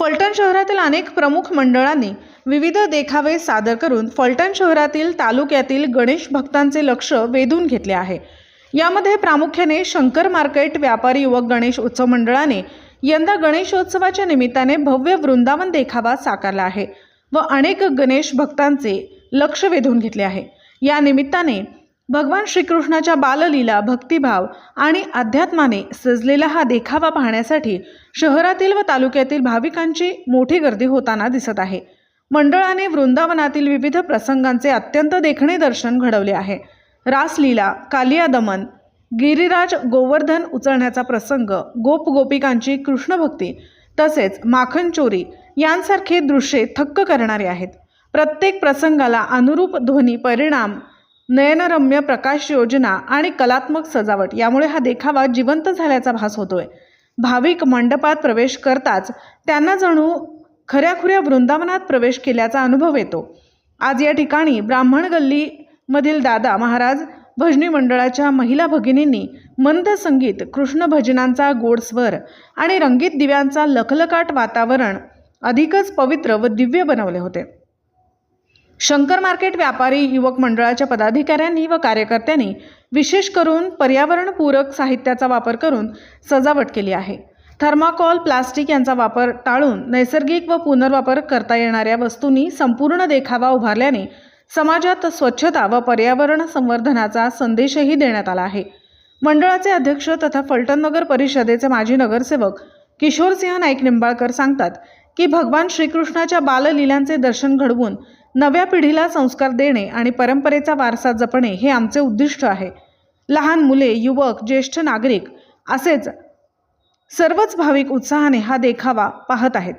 फलटण शहरातील अनेक प्रमुख मंडळांनी विविध देखावे सादर करून फलटण शहरातील तालुक्यातील गणेश भक्तांचे लक्ष वेधून घेतले आहे. यामध्ये प्रामुख्याने शंकर मार्केट व्यापारी युवक गणेश उत्सव मंडळाने यंदा गणेशोत्सवाच्या निमित्ताने भव्य वृंदावन देखावा साकारला आहे व अनेक गणेश भक्तांचे लक्ष वेधून घेतले आहे. या निमित्ताने भगवान श्रीकृष्णाच्या बाललीला भक्तिभाव आणि अध्यात्माने सजलेला हा देखावा पाहण्यासाठी शहरातील व तालुक्यातील भाविकांची मोठी गर्दी होताना दिसत आहे. मंडळाने वृंदावनातील विविध प्रसंगांचे अत्यंत देखणे दर्शन घडवले आहे. रासलीला कालिया दमन गिरिराज गोवर्धन उचलण्याचा प्रसंग गोप गोपिकांची कृष्णभक्ती तसेच माखन चोरी यांसारखे दृश्ये थक्क करणारे आहेत. प्रत्येक प्रसंगाला अनुरूप ध्वनी परिणाम नयनरम्य प्रकाश योजना आणि कलात्मक सजावट यामुळे हा देखावा जिवंत झाल्याचा भास होतोय. भाविक मंडपात प्रवेश करताच त्यांना जणू खऱ्याखुऱ्या वृंदावनात प्रवेश केल्याचा अनुभव येतो. आज या ठिकाणी ब्राह्मण गल्लीमधील दादा महाराज भजनी मंडळाच्या महिला भगिनींनी मंद संगीत कृष्ण भजनांचा गोड स्वर आणि रंगीत दिव्यांचा लखलकाट वातावरण अधिकच पवित्र व दिव्य बनवले होते. शंकर मार्केट व्यापारी युवक मंडळाच्या पदाधिकाऱ्यांनी व कार्यकर्त्यांनी विशेष करून पर्यावरणपूरक साहित्याचा वापर करून सजावट केली आहे. थर्माकॉल प्लास्टिक यांचा वापर टाळून नैसर्गिक व पुनर्वापर करता येणाऱ्या वस्तूंनी संपूर्ण देखावा उभारल्याने समाजात स्वच्छता व पर्यावरण संवर्धनाचा संदेशही देण्यात आला आहे. मंडळाचे अध्यक्ष तथा फलटण नगर परिषदेचे माजी नगरसेवक किशोरसिंह नाईक निंबाळकर सांगतात की भगवान श्रीकृष्णाच्या बाललीलांचे दर्शन घडवून नव्या पिढीला संस्कार देणे आणि परंपरेचा वारसा जपणे हे आमचे उद्दिष्ट आहे. लहान मुले युवक ज्येष्ठ नागरिक असेच सर्वच भाविक उत्साहाने हा देखावा पाहत आहेत.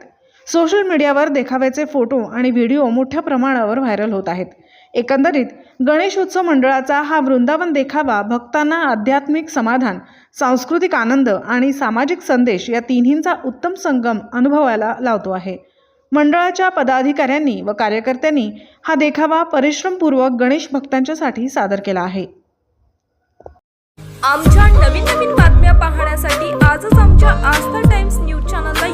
सोशल मीडियावर देखाव्याचे फोटो आणि व्हिडिओ मोठ्या प्रमाणावर व्हायरल होत आहेत. एकंदरीत गणेशोत्सव मंडळाचा हा वृंदावन देखावा भक्तांना आध्यात्मिक समाधान सांस्कृतिक आनंद आणि सामाजिक संदेश या तिन्हींचा उत्तम संगम अनुभवायला लावतो आहे. मंडळाच्या पदाधिकाऱ्यांनी व कार्यकर्त्यांनी हा देखावा परिश्रमपूर्वक गणेश भक्तांच्यासाठी सादर केला आहे. आमच्या नवीन नवीन बातम्या पाहण्यासाठी आजच आमच्या आस्था टाइम्स न्यूज चॅनलला